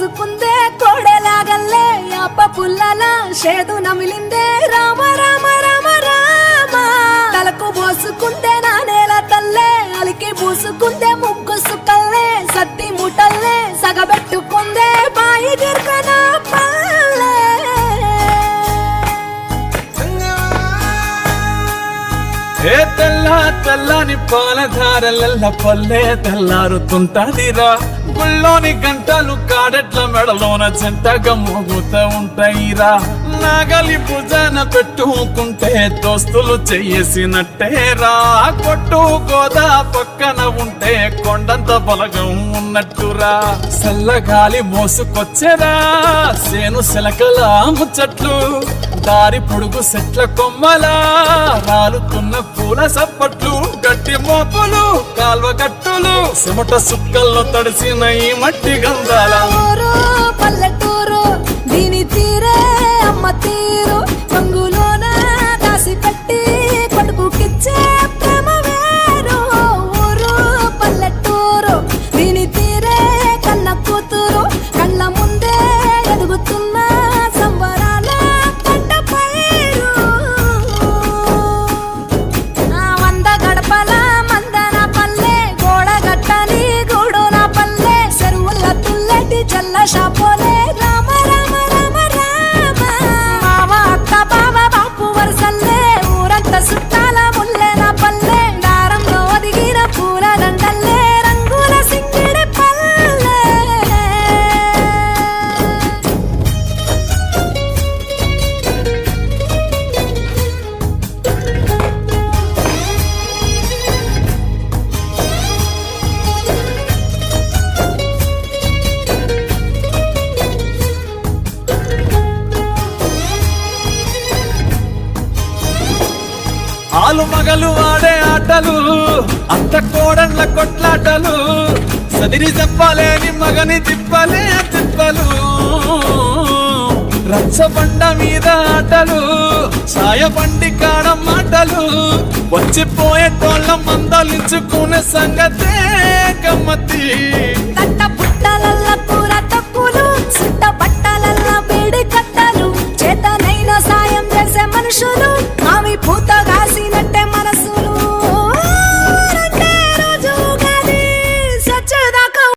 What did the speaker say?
పూసుకుందే కోడెలాగల్లే అప్ప పుల్లల షేదు నమిలిందే. రామ రామ రామ రామ. తలకు పోసుకుందే నా నేల తల్లే అలికి పూసుకుందే ముగ్గు సుక్కల్లే సత్తి ముటల్లే సగబెట్టుకుందే బాయి గిర్కన పల్లె. ఏ తెల్ల తెల్లని పాలధారలల్ల పల్లె తెల్లారుతుంటదిరా. గుళ్ళోని గంటలు కాడెట్ల మెడలోన చెంటగా మోగుతూ ఉంటాయిరా. నాగలి భుజాన పెట్టుకుంటే దోస్తులు చేసినట్టేరా కొట్టు గోదా పక్కన ఉంటే కొండంత బలగం ఉన్నట్టురా. చల్లగాలి మోసుకొచ్చేరా. సేను శిలకల ముచ్చట్లు దారి పొడుగు సెట్ల కొమ్మలా. రాలుతున్న పూల సప్పట్లు గట్టి మోపులు కాల్వ గట్టులు సుక్కల్లో తడిసిన ఈ మట్టి గంధాల. ఆలు మగలు ఆడే ఆటలు అత్త కోడన్ల కొట్లాటలు. సదిరి చెప్పలేని మగని తిప్పలే తిప్పలు. రచ్చబండ మీద ఆటలు సాయబండి కాడ మాటలు. వచ్చిపోయేటోళ్ళ మందలించుకునే సంగతే గమ్మతి మనుషులు మామి